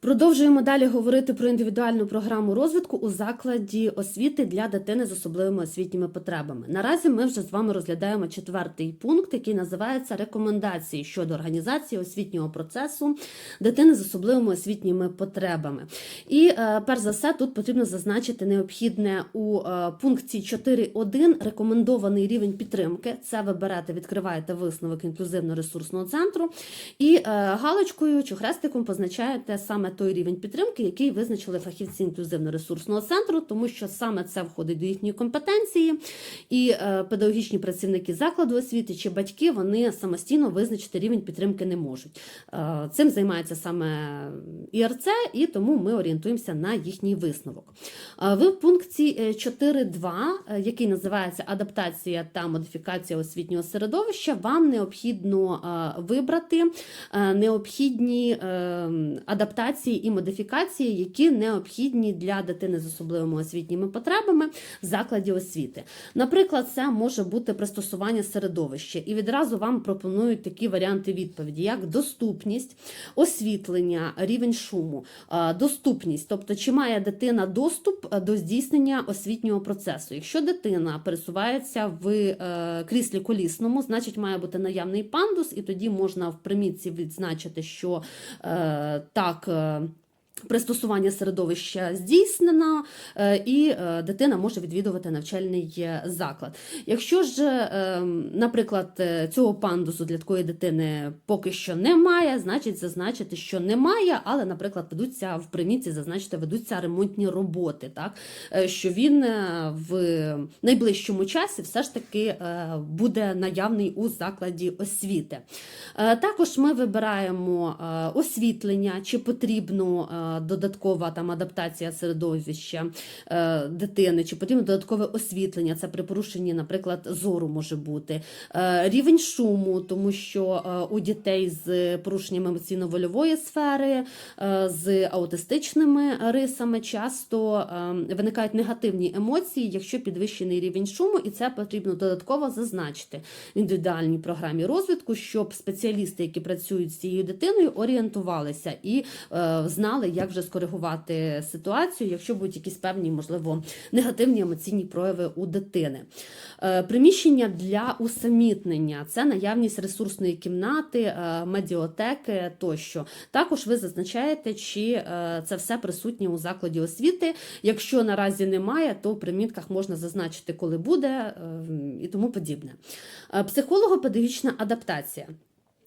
Продовжуємо далі говорити про індивідуальну програму розвитку у закладі освіти для дитини з особливими освітніми потребами. Наразі ми вже з вами розглядаємо четвертий пункт, який називається рекомендації щодо організації освітнього процесу дитини з особливими освітніми потребами. І е, перш за все, тут потрібно зазначити необхідне у е, пункті 4.1 рекомендований рівень підтримки. Це ви берете, відкриваєте висновок інклюзивно-ресурсного центру і е, галочкою чи хрестиком позначаєте саме той рівень підтримки, який визначили фахівці інклюзивно-ресурсного центру, тому що саме це входить до їхньої компетенції, і е, педагогічні працівники закладу освіти чи батьки вони самостійно визначити рівень підтримки не можуть. Е, Цим займається саме ІРЦ, і тому ми орієнтуємося на їхній висновок. Е, В пункті е, 4.2, е, який називається адаптація та модифікація освітнього середовища, вам необхідно вибрати необхідні е, адаптації і модифікації, які необхідні для дитини з особливими освітніми потребами в закладі освіти. Наприклад, це може бути пристосування середовища, і відразу вам пропонують такі варіанти відповіді, як доступність, освітлення, рівень шуму, доступність, тобто чи має дитина доступ е, до здійснення освітнього процесу. Якщо дитина пересувається в е, кріслі колісному, значить має бути наявний пандус, і тоді можна в примітці відзначити, що е, так. um, Пристосування середовища здійснено, е, і е, дитина може відвідувати навчальний е, заклад. Якщо ж, наприклад, цього пандусу для такої дитини поки що немає, значить зазначити, що немає, але, наприклад, ведуться в примітці, зазначити, ведуться ремонтні роботи, так? Що він в найближчому часі все ж таки буде наявний у закладі освіти. Також ми вибираємо освітлення, чи потрібно додаткова там адаптація середовища е, дитини, чи потрібно додаткове освітлення. Це при порушенні, наприклад, зору може бути. Е, Рівень шуму, тому що е, у дітей з порушенням емоційно-вольової сфери, з аутистичними рисами часто виникають негативні емоції, якщо підвищений рівень шуму, і це потрібно додатково зазначити в індивідуальній програмі розвитку, щоб спеціалісти, які працюють з цією дитиною, орієнтувалися і знали, як вже скоригувати ситуацію, якщо будуть якісь певні, можливо, негативні емоційні прояви у дитини. Е, приміщення для усамітнення це наявність ресурсної кімнати, е, медіотеки тощо. Також ви зазначаєте, чи е, це все присутнє у закладі освіти. Якщо наразі немає, то в примітках можна зазначити, коли буде і тому подібне. Психолого-педагогічна адаптація.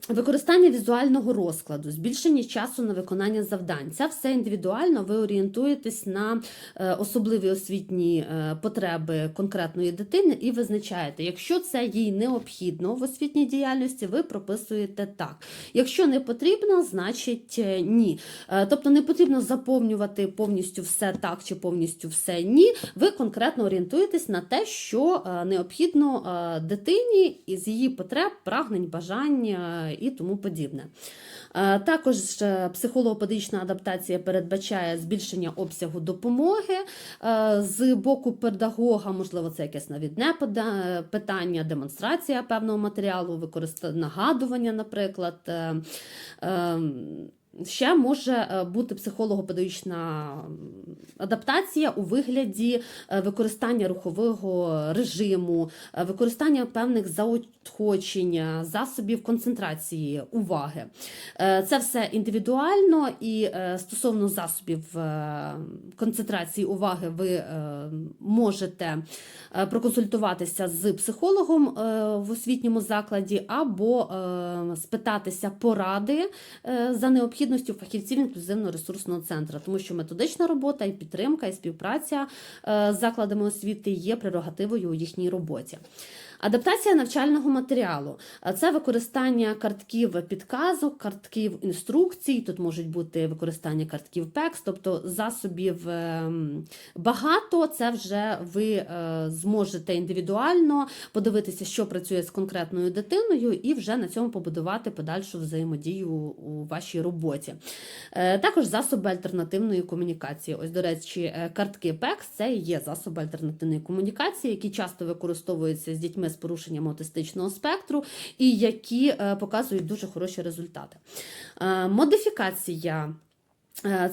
Використання візуального розкладу, збільшення часу на виконання завдань. Це все індивідуально. Ви орієнтуєтесь на е, особливі освітні е, потреби конкретної дитини і визначаєте, якщо це їй необхідно в освітній діяльності, ви прописуєте так. Якщо не потрібно, значить е, ні. Тобто не потрібно заповнювати повністю все так чи повністю все ні. Ви конкретно орієнтуєтесь на те, що необхідно дитині із її потреб, прагнень, бажань і тому подібне. Е, Також психологопедична адаптація передбачає збільшення обсягу допомоги е, з боку педагога, можливо, це якесь навідне питання, демонстрація певного матеріалу, використання нагадування, наприклад. Ще може е, бути психолого-педагогічна адаптація у вигляді е, використання рухового режиму, е, використання певних заохочень, засобів концентрації уваги. Це все індивідуально і стосовно засобів концентрації уваги ви можете проконсультуватися з психологом в освітньому закладі або спитатися поради за необхідністю фахівців інклюзивно-ресурсного центру, тому що методична робота і підтримка, і співпраця е, з закладами освіти є прерогативою у їхній роботі. Адаптація навчального матеріалу А це використання картків підказок, картків інструкцій. Тут можуть бути використання картків PEX, тобто засобів ем, багато. Це вже ви е, зможете індивідуально подивитися, що працює з конкретною дитиною, і вже на цьому побудувати подальшу взаємодію у вашій роботі. Е, Також засоби альтернативної комунікації. Ось, до речі, е, картки PEX – це є засоби альтернативної комунікації, які часто використовуються з дітьми з порушенням аутистичного спектру і які е, показують дуже хороші результати. Е, Модифікація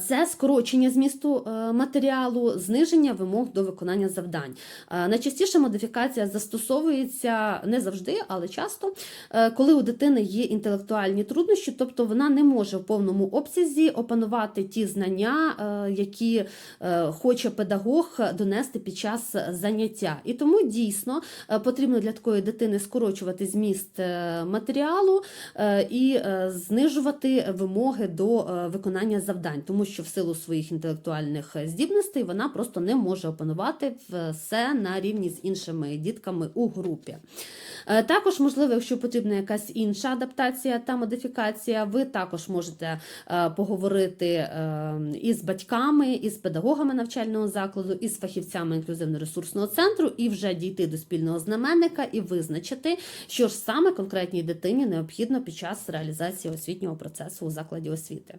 Це скорочення змісту е, матеріалу, зниження вимог до виконання завдань. Е, Найчастіше модифікація застосовується не завжди, але часто, е, коли у дитини є інтелектуальні труднощі, тобто вона не може в повному обсязі опанувати ті знання, е, які е, хоче педагог донести під час заняття. І тому дійсно е, потрібно для такої дитини скорочувати зміст е, матеріалу е, і е, знижувати вимоги до е, виконання завдань, тому що в силу своїх інтелектуальних здібностей вона просто не може опанувати все на рівні з іншими дітками у групі. Е, Також, можливо, якщо потрібна якась інша адаптація та модифікація, ви також можете е, поговорити е, із батьками, із педагогами навчального закладу, із фахівцями інклюзивно-ресурсного центру і вже дійти до спільного знаменника і визначити, що ж саме конкретній дитині необхідно під час реалізації освітнього процесу у закладі освіти.